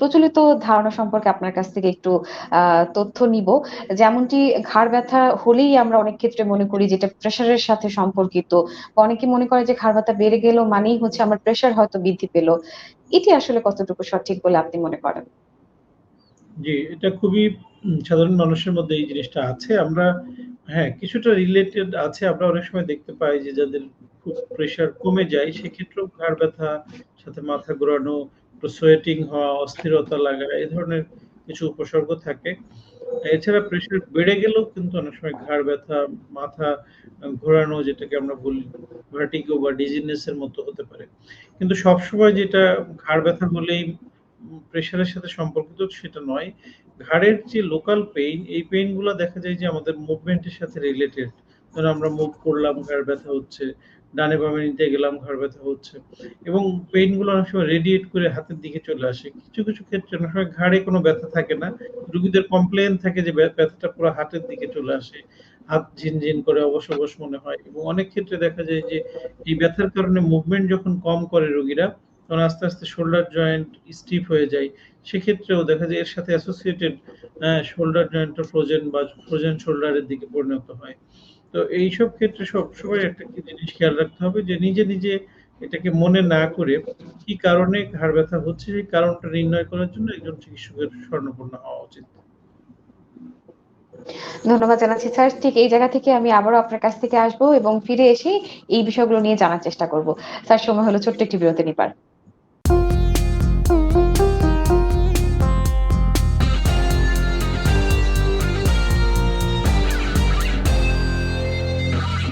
প্রচলিত ধারণা সম্পর্কে আপনার কাছ থেকে একটু তথ্য নিব। যেমনটি ঘাড় ব্যথা হলেই আমরা অনেক ক্ষেত্রে মনে করি যেটা প্রেশারের সাথে সম্পর্কিত। অনেকে মনে করে যে ঘাড় ব্যথা বেড়ে গেল মানেই হচ্ছে আমার প্রেশার হয়তো বৃদ্ধি পেল। এটি আসলে কতটুকু সঠিক বলে আপনি মনে করেন? জি, এটা খুবই সাধারণ মানুষের মধ্যে এই জিনিসটা আছে। আমরা হ্যাঁ, কিছুটা রিলেটেড আছে। আমরা অনেক সময় দেখতে পাই যে যাদের খুব প্রেশার কমে যায় সেক্ষেত্রেও ঘাড় ব্যথা, সাথে মাথা ঘোরানো, একটু সোয়েটিং হওয়া, অস্থিরতা লাগা এই ধরনের কিছু উপসর্গ থাকে। এছাড়া প্রেশার বেড়ে গেলেও কিন্তু অনেক সময় ঘাড় ব্যথা, মাথা ঘোরানো যেটাকে আমরা বলি ভার্টিগো বা ডিজিনেস এর মতো হতে পারে। কিন্তু সবসময় যেটা ঘাড় ব্যথা হলেই প্রেশারের সাথে সম্পর্কিত সেটা নয়। ঘাড়ের যে লোকাল পেইন, এই পেইনগুলা দেখা যায় যে আমাদের মুভমেন্টের সাথে রিলেটেড। ধরুন আমরা মুভ করলাম, ঘাড় ব্যথা হচ্ছে। ডানে বামে নিতে গেলাম, ঘাড় ব্যথা হচ্ছে। এবং পেইনগুলো অনেক সময় রেডিয়েট করে হাতের দিকে চলে আসে। কিছু, কিছু ক্ষেত্রে অনেক সময় ঘাড়ে কোনো ব্যথা থাকে না। রুগীদের কমপ্লেন থাকে যে ব্যথাটা পুরো হাতের দিকে চলে আসে। হাত ঝিনঝিন করে অবশ, অবশ মনে হয়। এবং অনেক ক্ষেত্রে দেখা যায় যে এই ব্যথার কারণে মুভমেন্ট যখন কম করে রোগীরা, তখন আস্তে, আস্তে শোল্ডার জয়েন্ট স্টিফ হয়ে যায়। সেক্ষেত্রেও দেখা যায় এর সাথে অ্যাসোসিয়েটেড অ্যা শোল্ডার জয়েন্টটা ফ্রোজেন বা ফ্রোজেন শোল্ডার এর দিকে পরিণত হয়। তো এইসব ক্ষেত্রে সবসময় একটা জিনিস খেয়াল রাখতে হবে যে নিজে, নিজে এটাকে মনে না করে কি কারণে ঘাড় ব্যথা হচ্ছে সেই কারণটা নির্ণয় করার জন্য একজন চিকিৎসকের শরণাপন্ন হওয়া উচিত। ধন্যবাদ জানাচ্ছি স্যার। ঠিক এই জায়গা থেকে আমি আবারও আপনার কাছ থেকে আসব এবং ফিরে এসে এই বিষয়গুলো নিয়ে জানার চেষ্টা করব। স্যার সময় হলো ছোট্ট একটি বিরতি নিবার।